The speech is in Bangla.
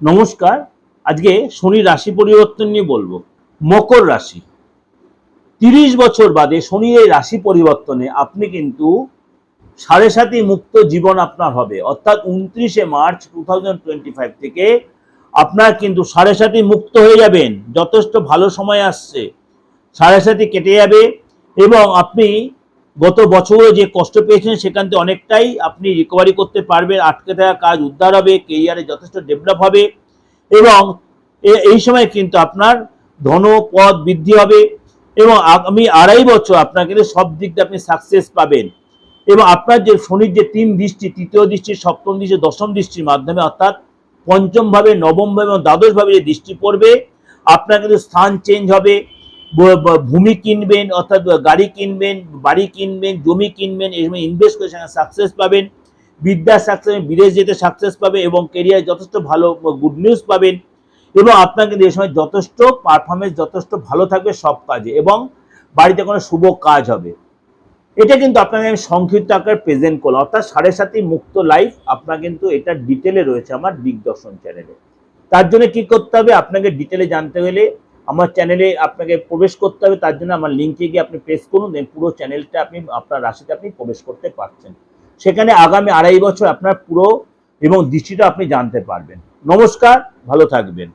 নমস্কার, আজকে শনি রাশি পরিবর্তন নিয়ে বলব। মকর রাশি। তিরিশ বছর বাদে শনির এই রাশি পরিবর্তনে আপনি কিন্তু সাড়ে সাতই মুক্ত জীবন আপনার হবে। অর্থাৎ উনত্রিশে মার্চ টু থেকে আপনার কিন্তু সাড়ে সাতি মুক্ত হয়ে যাবেন। যথেষ্ট ভালো সময় আসছে। সাড়ে সাতই কেটে যাবে এবং আপনি গত বছরে যে কষ্ট পেয়েছেন সেখান থেকে অনেকটাই আপনি রিকভারি করতে পারবেন, আটকে থাকা কাজ উদ্ধার হবে কেরিয়ারে যথেষ্ট ডেভেলপ হবে এবং এই সময় কিন্তু আপনার ধন পদ বৃদ্ধি হবে এবং আমি আড়াই বছর আপনার কিন্তু সব দিক দিয়ে আপনি সাকসেস পাবেন। এবং আপনার যে শনির যে তিন দৃষ্টি, তৃতীয় দৃষ্টি, সপ্তম দৃষ্টি, দশম দৃষ্টির মাধ্যমে অর্থাৎ পঞ্চমভাবে, নবমভাবে এবং দ্বাদশভাবে যে দৃষ্টি পড়বে, আপনার কিন্তু স্থান চেঞ্জ হবে। ভূমি কিনবেন অর্থাৎ গাড়ি কিনবেন, বাড়ি কিনবেন, জমি কিনবেন সময় ইনভেস্ট করে সেখানে সাকসেস পাবেন। বিদ্যা সাকসেস বিদেশ যেতে সাকসেস পাবে এবং কেরিয়ার যথেষ্ট ভালো গুড নিউজ পাবেন। এবং আপনার কিন্তু এই সময় যথেষ্ট পারফরমেন্স যথেষ্ট ভালো থাকবে সব কাজে এবং বাড়িতে কোনো শুভ কাজ হবে। এটা কিন্তু আপনাকে আমি সংক্ষিপ্ত আকারে প্রেজেন্ট করলাম। অর্থাৎ সাড়ে সাতই মুক্ত লাইফ আপনার কিন্তু এটা ডিটেলে রয়েছে আমার দিগদর্শন চ্যানেলে তার জন্য কি করতে হবে? আপনাকে ডিটেলে জানতে হলে আমার চ্যানেলে আপনাকে প্রবেশ করতে হবে, তার জন্য আমার লিঙ্কে গিয়ে আপনি প্রেস করুন দেন পুরো চ্যানেলটা আপনি, আপনার রাশিতে আপনি প্রবেশ করতে পারছেন। সেখানে আগামী আড়াই বছর আপনার পুরো এবং দৃষ্টিটা আপনি জানতে পারবেন। নমস্কার, ভালো থাকবেন।